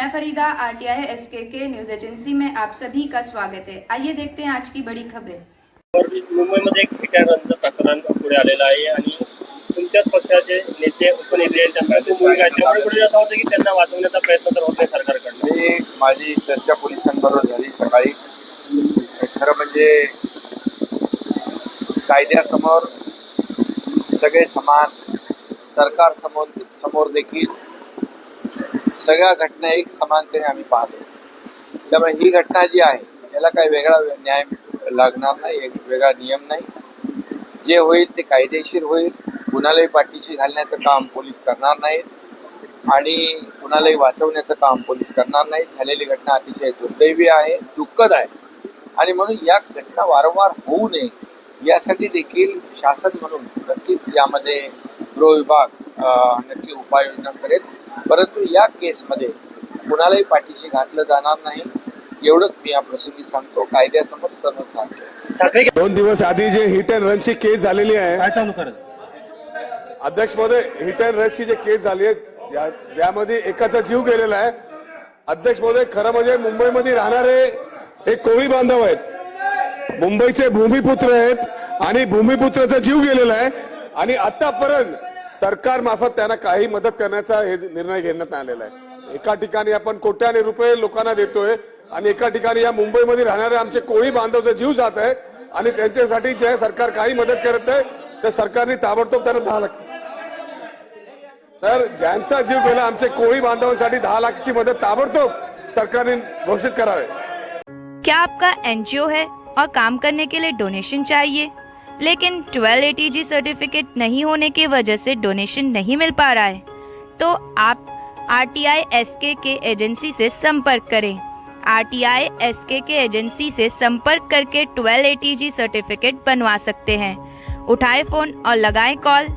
पसंदीदा RTI SK के news agency में आप सभी का स्वागत है। आइए देखते हैं आज की बड़ी खबरें। मुंबईमध्ये एक ठिकाणांचं प्रकरण पुढे आलेलं आहे आणि तुमच्याच पक्षाचे नेते उपनेते पुढे असं होतं की त्यांना वाचवण्याचा प्रयत्न तर होत नाही सरकारकडनं. मी माझी चर्चा पोलिसांबरोबर झाली सकाळी. खरं म्हणजे कायद्यासमोर सगळे समान सरकार समोर समोर देखील सगळ्या घटना एक समानतेने आम्ही पाहतो. त्यामुळे ही घटना जी आहे याला काही वेगळा न्याय लागणार नाही एक वेगळा नियम नाही. जे होईल ते कायदेशीर होईल. कुणालाही पाठीशी घालण्याचं काम पोलीस करणार नाहीत. आणि कुणालाही वाचवण्याचं काम पोलीस करणार नाहीत. झालेली घटना अतिशय दुर्दैवी आहे दुःखद आहे. आणि म्हणून या घटना वारंवार होऊ नये यासाठी देखील शासन म्हणून नक्कीच यामध्ये गृह विभाग नक्की उपाययोजना करेल. परंतु या केसमध्ये कुणालाही पाठीशी घातलं जाणार नाही. एवढंच मी या प्रसंगी सांगतो. कायद्यासमोर सर्व सांगतो. दोन दिवस आधी जे हिट अँड रनची केस झालेली आहे काय चालू करत? अध्यक्ष महोदय हिट अँड रनची जे केस झाली आहे ज्या- ज्यामध्ये एकाचा जीव गेलेला आहे अध्यक्ष महोदय खरं म्हणजे मुंबईमध्ये राहणारे हे कोळी बांधव आहेत. मुंबईचे भूमिपुत्र आहेत आणि भूमिपुत्राचा जीव गेलेला आहे. आणि आतापर्यंत सरकार मार्फत त्यांना काही मदत करण्याचा हे निर्णय घेण्यात आलेला आहे. एका ठिकाणी आपण कोट्याने रुपये लोकांना देतोय आणि एका ठिकाणी या मुंबईमध्ये राहणारे आमचे कोळी बांधवचा जीव जात आहे आणि त्यांच्यासाठी जे सरकार काही मदत करत आहे तर सरकारने ताबडतोब त्यांना दहा लाख तर ज्यांचा जीव गेला आमचे कोळी बांधवांसाठी दहा लाखची मदत ताबडतोब सरकारने घोषित करावे. क्या आपका एनजीओ है? और काम करने के लिए डोनेशन चाहिए? लेकिन 1280 सर्टिफिकेट नहीं होने की वजह से डोनेशन नहीं मिल पा रहा है। तो आप R T I S K K agency से संपर्क करें। R T I S K K agency से संपर्क करके 1280 सर्टिफिकेट बनवा सकते हैं। उठाए फ़ोन और लगाएँ कॉल।